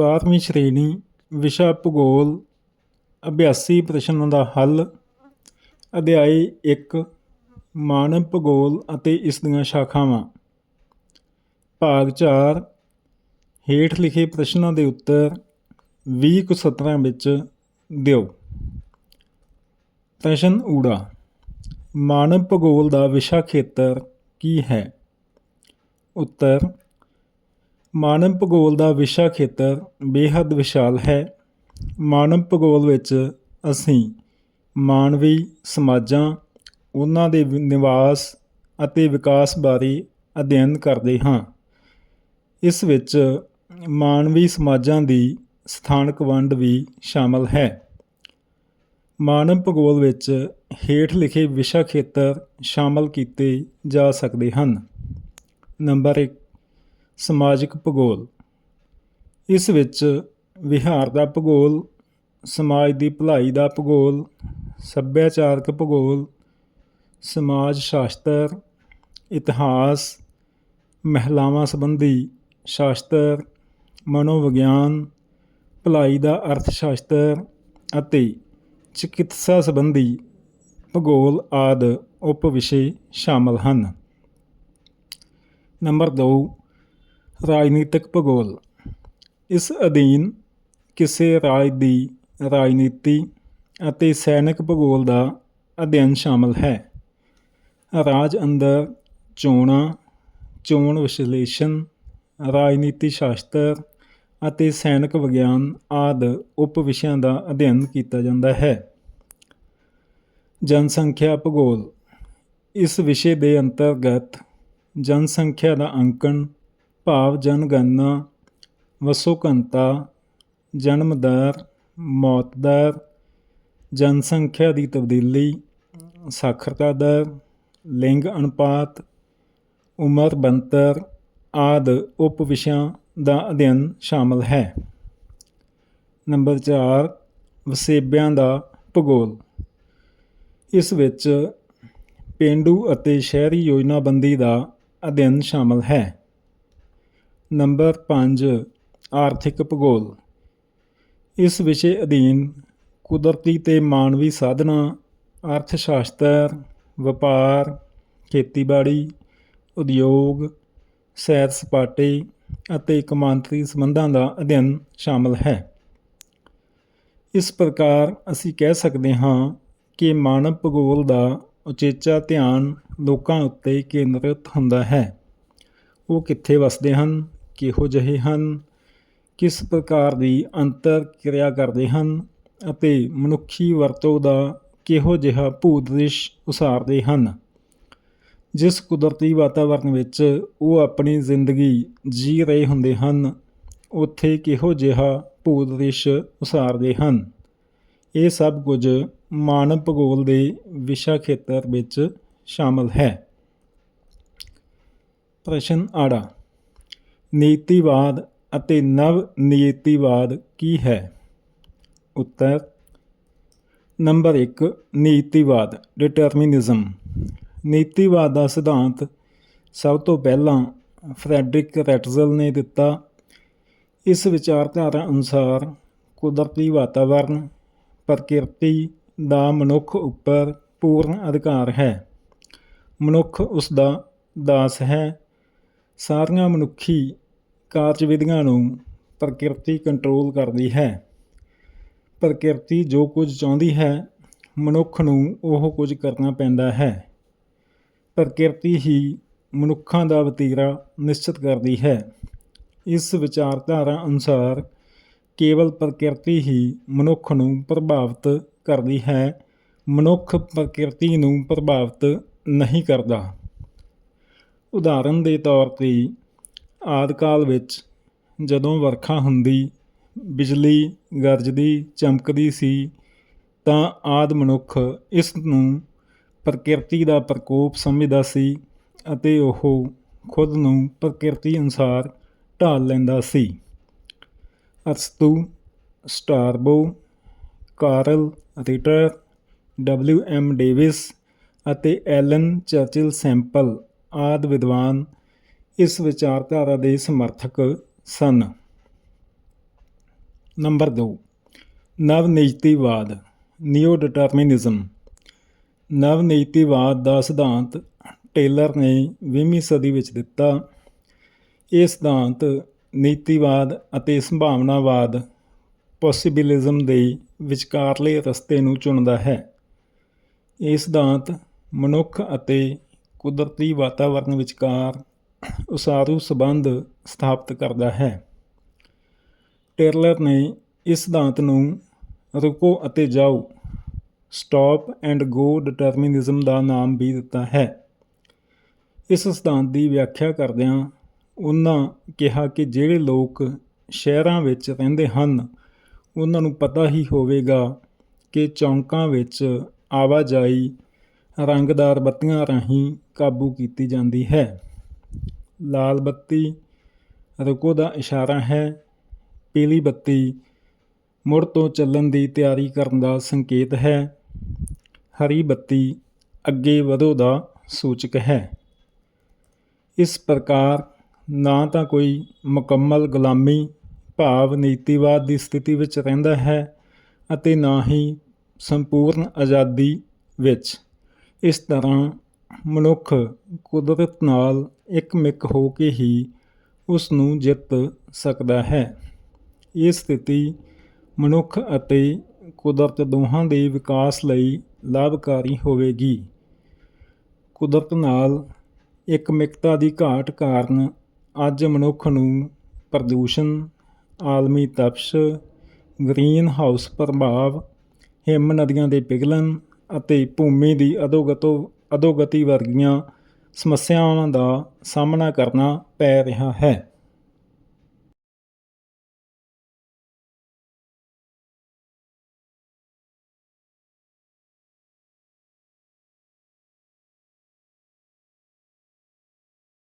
12ਵੀਂ ਸ਼੍ਰੇਣੀ ਵਿਸ਼ਾ ਭੂਗੋਲ ਅਭਿਆਸੀ ਪ੍ਰਸ਼ਨਾਂ ਦਾ ਹੱਲ, ਅਧਿਆਇ 1 ਮਾਨਵ ਭੂਗੋਲ ਅਤੇ ਇਸ ਦੀਆਂ ਸ਼ਾਖਾਵਾਂ। ਭਾਗ 4 ਹੇਠ ਲਿਖੇ ਪ੍ਰਸ਼ਨਾਂ ਦੇ ਉੱਤਰ 20 ਕੁ ਸਤਰਾਂ ਵਿੱਚ ਦਿਓ। ਪ੍ਰਸ਼ਨ ਊੜਾ, ਮਾਨਵ ਭੂਗੋਲ ਦਾ ਵਿਸ਼ਾ ਖੇਤਰ ਕੀ ਹੈ? ਉੱਤਰ ਮਾਨਵ ਭੂਗੋਲ ਦਾ ਵਿਸ਼ਾ ਖੇਤਰ ਬੇਹੱਦ ਵਿਸ਼ਾਲ ਹੈ। ਮਾਨਵ ਭੂਗੋਲ ਵਿੱਚ ਅਸੀਂ ਮਾਨਵੀ ਸਮਾਜਾਂ, ਉਹਨਾਂ ਦੇ ਵਿ- ਨਿਵਾਸ ਅਤੇ ਵਿਕਾਸ ਬਾਰੇ ਅਧਿਐਨ ਕਰਦੇ ਹਾਂ। ਇਸ ਵਿੱਚ ਮਾਨਵੀ ਸਮਾਜਾਂ ਦੀ ਸਥਾਨਕ ਵੰਡ ਵੀ ਸ਼ਾਮਲ ਹੈ। ਮਾਨਵ ਭੂਗੋਲ ਵਿੱਚ ਹੇਠ ਲਿਖੇ ਵਿਸ਼ਾ ਖੇਤਰ ਸ਼ਾਮਲ ਕੀਤੇ ਜਾ ਸਕਦੇ ਹਨ। ਨੰਬਰ 1 ਸਮਾਜਿਕ ਭੂਗੋਲ। ਇਸ ਵਿੱਚ ਵਿਹਾਰ ਦਾ ਭੂਗੋਲ, ਸਮਾਜ ਦੀ ਭਲਾਈ ਦਾ ਭੂਗੋਲ, ਸੱਭਿਆਚਾਰਕ ਭੂਗੋਲ, ਸਮਾਜ ਸ਼ਾਸਤਰ, ਇਤਿਹਾਸ, ਮਹਿਲਾਵਾਂ ਸੰਬੰਧੀ ਸ਼ਾਸਤਰ, ਮਨੋਵਿਗਿਆਨ, ਭਲਾਈ ਦਾ ਅਰਥ ਸ਼ਾਸਤਰ ਅਤੇ ਚਿਕਿਤਸਾ ਸੰਬੰਧੀ ਭੂਗੋਲ ਆਦਿ ਉਪ ਵਿਸ਼ੇ ਸ਼ਾਮਲ ਹਨ। ਨੰਬਰ 2 ਰਾਜਨੀਤਿਕ ਭੂਗੋਲ। ਇਸ ਅਧੀਨ ਕਿਸੇ ਰਾਜ ਦੀ ਰਾਜਨੀਤੀ ਅਤੇ ਸੈਨਿਕ ਭੂਗੋਲ ਦਾ ਅਧਿਐਨ ਸ਼ਾਮਲ ਹੈ। ਰਾਜ ਅੰਦਰ ਚੋਣਾਂ, ਚੋਣ ਵਿਸ਼ਲੇਸ਼ਣ, ਰਾਜਨੀਤੀ ਸ਼ਾਸਤਰ ਅਤੇ ਸੈਨਿਕ ਵਿਗਿਆਨ ਆਦਿ ਉਪ ਵਿਸ਼ਿਆਂ ਦਾ ਅਧਿਐਨ ਕੀਤਾ ਜਾਂਦਾ ਹੈ। ਜਨਸੰਖਿਆ ਭੂਗੋਲ। ਇਸ ਵਿਸ਼ੇ ਦੇ ਅੰਤਰਗਤ ਜਨਸੰਖਿਆ ਦਾ ਅੰਕਣ ਭਾਵ ਜਨਗਣਨਾ ਵਸੋਂ ਘਣਤਾ ਜਨਮ ਦਰ, ਮੌਤ ਦਰ ਜਨਸੰਖਿਆ ਦੀ ਤਬਦੀਲੀ, ਸਾਖਰਤਾ ਦਰ, ਲਿੰਗ ਅਨੁਪਾਤ, ਉਮਰ ਬੰਤਰ ਆਦਿ ਉਪ ਵਿਸ਼ਿਆਂ ਦਾ ਅਧਿਐਨ ਸ਼ਾਮਲ ਹੈ। ਨੰਬਰ 4 ਵਸੇਬਿਆਂ ਦਾ ਭੂਗੋਲ। ਇਸ ਵਿੱਚ ਪੇਂਡੂ ਅਤੇ ਸ਼ਹਿਰੀ ਯੋਜਨਾਬੰਦੀ ਦਾ ਅਧਿਐਨ ਸ਼ਾਮਲ ਹੈ। ਨੰਬਰ 5 ਆਰਥਿਕ ਭੂਗੋਲ। ਇਸ ਵਿਸ਼ੇ ਅਧੀਨ ਕੁਦਰਤੀ ਤੇ ਮਾਨਵੀ ਸਾਧਨਾਂ ਅਰਥ ਸ਼ਾਸਤਰ ਵਪਾਰ, ਖੇਤੀਬਾੜੀ, ਉਦਯੋਗ, ਸੈਰ ਸਪਾਟੇ ਅਤੇ ਕਮਾਂਤਰੀ ਸੰਬੰਧਾਂ ਦਾ ਅਧਿਐਨ ਸ਼ਾਮਲ ਹੈ। ਇਸ ਪ੍ਰਕਾਰ ਅਸੀਂ ਕਹਿ ਸਕਦੇ ਹਾਂ ਕਿ ਮਾਨਵ ਭੂਗੋਲ ਦਾ ਉਚੇਚਾ ਧਿਆਨ ਲੋਕਾਂ ਉੱਤੇ ਕੇਂਦਰਿਤ ਹੁੰਦਾ ਹੈ। ਉਹ ਕਿੱਥੇ ਵਸਦੇ ਹਨ? ਕਿਹੋ ਜਿਹੇ ਹਨ, ਕਿਸ ਪ੍ਰਕਾਰ ਦੀ ਅੰਤਰ ਕਿਰਿਆ ਕਰਦੇ ਹਨ ਅਤੇ ਮਨੁੱਖੀ ਵਰਤੋਂ ਦਾ ਕਿਹੋ ਜਿਹਾ ਭੂਦ੍ਰਿਸ਼ ਉਸਾਰਦੇ ਹਨ। ਜਿਸ ਕੁਦਰਤੀ ਵਾਤਾਵਰਣ ਵਿੱਚ ਉਹ ਆਪਣੀ ਜ਼ਿੰਦਗੀ ਜੀ ਰਹੇ ਹੁੰਦੇ ਹਨ, ਉੱਥੇ ਕਿਹੋ ਜਿਹਾ ਭੂਦ੍ਰਿਸ਼ ਉਸਾਰਦੇ ਹਨ। ਇਹ ਸਭ ਕੁਝ ਮਾਨਵ ਭੂਗੋਲ ਦੇ ਵਿਸ਼ਾ ਖੇਤਰ ਵਿੱਚ ਸ਼ਾਮਲ ਹੈ। ਪ੍ਰਸ਼ਨ ਆੜਾ। ਨੀਤੀਵਾਦ ਅਤੇ ਨਵ ਨੀਤੀਵਾਦ ਕੀ ਹੈ? ਉੱਤਰ, ਨੰਬਰ 1 ਨੀਤੀਵਾਦ, ਡਿਟਰਮਿਨਿਜ਼ਮ। ਨੀਤੀਵਾਦ ਦਾ ਸਿਧਾਂਤ ਸਭ ਤੋਂ ਪਹਿਲਾਂ ਫਰੈਡਰਿਕ ਰੈਟਜ਼ਲ ਨੇ ਦਿੱਤਾ। ਇਸ ਵਿਚਾਰਧਾਰਾ ਅਨੁਸਾਰ ਕੁਦਰਤੀ ਵਾਤਾਵਰਣ ਪ੍ਰਕਿਰਤੀ ਦਾ ਮਨੁੱਖ ਉੱਪਰ ਪੂਰਨ ਅਧਿਕਾਰ ਹੈ। ਮਨੁੱਖ ਉਸ ਦਾ ਦਾਸ ਹੈ ਸਾਰੀਆਂ ਮਨੁੱਖੀ ਕਾਰਜਵਿਧੀਆਂ ਨੂੰ ਪ੍ਰਕਿਰਤੀ ਕੰਟਰੋਲ ਕਰਦੀ ਹੈ। ਪ੍ਰਕਿਰਤੀ ਜੋ ਕੁਝ ਚਾਹੁੰਦੀ ਹੈ, ਮਨੁੱਖ ਨੂੰ ਉਹ ਕੁਝ ਕਰਨਾ ਪੈਂਦਾ ਹੈ। ਪ੍ਰਕਿਰਤੀ ਹੀ ਮਨੁੱਖਾਂ ਦਾ ਵਤੀਰਾ ਨਿਸ਼ਚਿਤ ਕਰਦੀ ਹੈ। ਇਸ ਵਿਚਾਰਧਾਰਾ ਅਨੁਸਾਰ ਕੇਵਲ ਪ੍ਰਕਿਰਤੀ ਹੀ ਮਨੁੱਖ ਨੂੰ ਪ੍ਰਭਾਵਿਤ ਕਰਦੀ ਹੈ। ਮਨੁੱਖ ਪ੍ਰਕਿਰਤੀ ਨੂੰ ਪ੍ਰਭਾਵਿਤ ਨਹੀਂ ਕਰਦਾ। ਉਦਾਹਰਨ ਦੇ ਤੌਰ ਤੇ ਆਦਿਕਾਲ ਵਿੱਚ ਜਦੋਂ ਵਰਖਾ ਹੁੰਦੀ, ਬਿਜਲੀ ਗਰਜਦੀ, ਚਮਕਦੀ ਸੀ, ਤਾਂ ਆਦ ਮਨੁੱਖ ਇਸ ਨੂੰ ਪ੍ਰਕਿਰਤੀ ਦਾ ਪ੍ਰਕੋਪ ਸਮਝਦਾ ਸੀ ਅਤੇ ਉਹ ਖੁਦ ਨੂੰ ਪ੍ਰਕਿਰਤੀ ਅਨੁਸਾਰ ਢਾਲ ਲੈਂਦਾ ਸੀ। ਅਰਸਤੂ, Strabo, Carl Ritter, W M Davis ਅਤੇ ਐਲਨ ਚਰਚਿਲ ਸੈਂਪਲ ਆਦਿ ਵਿਦਵਾਨ ਇਸ ਵਿਚਾਰਧਾਰਾ ਦੇ ਸਮਰਥਕ ਸਨ। ਨੰਬਰ 2 ਨਵਨੀਤੀਵਾਦ ਨਿਓ ਡਿਟਰਮਿਨਿਜ਼ਮ ਨਵਨੀਤੀਵਾਦ ਦਾ ਸਿਧਾਂਤ ਟੇਲਰ ਨੇ 20ਵੀਂ ਸਦੀ ਵਿੱਚ ਦਿੱਤਾ। ਇਹ ਸਿਧਾਂਤ ਨੀਤੀਵਾਦ ਅਤੇ ਸੰਭਾਵਨਾਵਾਦ, ਪੋਸਿਬਿਲਿਜ਼ਮ ਦੇ ਵਿਚਕਾਰਲੇ ਰਸਤੇ ਨੂੰ ਚੁਣਦਾ ਹੈ। ਇਹ ਸਿਧਾਂਤ ਮਨੁੱਖ ਅਤੇ ਕੁਦਰਤੀ ਵਾਤਾਵਰਣ ਵਿਚਕਾਰ ਉਸਾਰੂ ਸੰਬੰਧ ਸਥਾਪਿਤ ਕਰਦਾ ਹੈ। ਟੇਲਰ ਨੇ ਇਸ ਸਿਧਾਂਤ ਨੂੰ ਰੁਕੋ ਅਤੇ ਜਾਓ। ਸਟਾਪ ਐਂਡ ਗੋ ਡਿਟਰਮਿਨਿਜ਼ਮ ਦਾ ਨਾਮ ਵੀ ਦਿੱਤਾ ਹੈ। ਇਸ ਸਿਧਾਂਤ ਦੀ ਵਿਆਖਿਆ ਕਰਦਿਆਂ ਉਹਨਾਂ ਕਿਹਾ ਕਿ ਜਿਹੜੇ ਲੋਕ ਸ਼ਹਿਰਾਂ ਵਿੱਚ ਰਹਿੰਦੇ ਹਨ ਉਹਨਾਂ ਨੂੰ ਪਤਾ ਹੀ ਹੋਵੇਗਾ ਕਿ ਚੌਂਕਾਂ ਵਿੱਚ ਆਵਾਜਾਈ ਰੰਗਦਾਰ ਬੱਤੀਆਂ ਰਾਹੀਂ ਕਾਬੂ ਕੀਤੀ ਜਾਂਦੀ ਹੈ। ਲਾਲ ਬੱਤੀ ਰੁਕੋ ਦਾ ਇਸ਼ਾਰਾ ਹੈ ਪੀਲੀ ਬੱਤੀ ਮੁੜ ਤੋਂ ਚੱਲਣ ਦੀ ਤਿਆਰੀ ਕਰਨ ਦਾ ਸੰਕੇਤ ਹੈ। ਹਰੀ ਬੱਤੀ ਅੱਗੇ ਵਧੋ ਦਾ ਸੂਚਕ ਹੈ। ਇਸ ਪ੍ਰਕਾਰ ਨਾ ਤਾਂ ਕੋਈ ਮੁਕੰਮਲ ਗੁਲਾਮੀ, ਭਾਵ ਨੀਤੀਵਾਦ ਦੀ ਸਥਿਤੀ ਵਿੱਚ ਰਹਿੰਦਾ ਹੈ ਅਤੇ ਨਾ ਹੀ ਸੰਪੂਰਨ ਆਜ਼ਾਦੀ ਵਿੱਚ। ਇਸ ਤਰ੍ਹਾਂ ਮਨੁੱਖ ਕੁਦਰਤ ਨਾਲ ਇੱਕਮਿਕ ਹੋ ਕੇ ਹੀ ਉਸ ਨੂੰ ਜਿੱਤ ਸਕਦਾ ਹੈ। ਇਹ ਸਥਿਤੀ ਮਨੁੱਖ ਅਤੇ ਕੁਦਰਤ ਦੋਹਾਂ ਦੇ ਵਿਕਾਸ ਲਈ ਲਾਭਕਾਰੀ ਹੋਵੇਗੀ। ਕੁਦਰਤ ਨਾਲ ਇੱਕਮਿਕਤਾ ਦੀ ਘਾਟ ਕਾਰਨ ਅੱਜ ਮਨੁੱਖ ਨੂੰ ਪ੍ਰਦੂਸ਼ਣ, ਆਲਮੀ ਤਪਸ਼ ਗ੍ਰੀਨ ਹਾਊਸ ਪ੍ਰਭਾਵ, ਹਿਮ ਨਦੀਆਂ ਦੇ ਪਿਘਲਣ ਅਤੇ ਭੂਮੀ ਦੀ ਅਧੋਗਤੋ ਅਧੋਗਤੀ ਵਰਗੀਆਂ ਸਮੱਸਿਆਵਾਂ ਦਾ ਸਾਹਮਣਾ ਕਰਨਾ ਪੈ ਰਿਹਾ ਹੈ।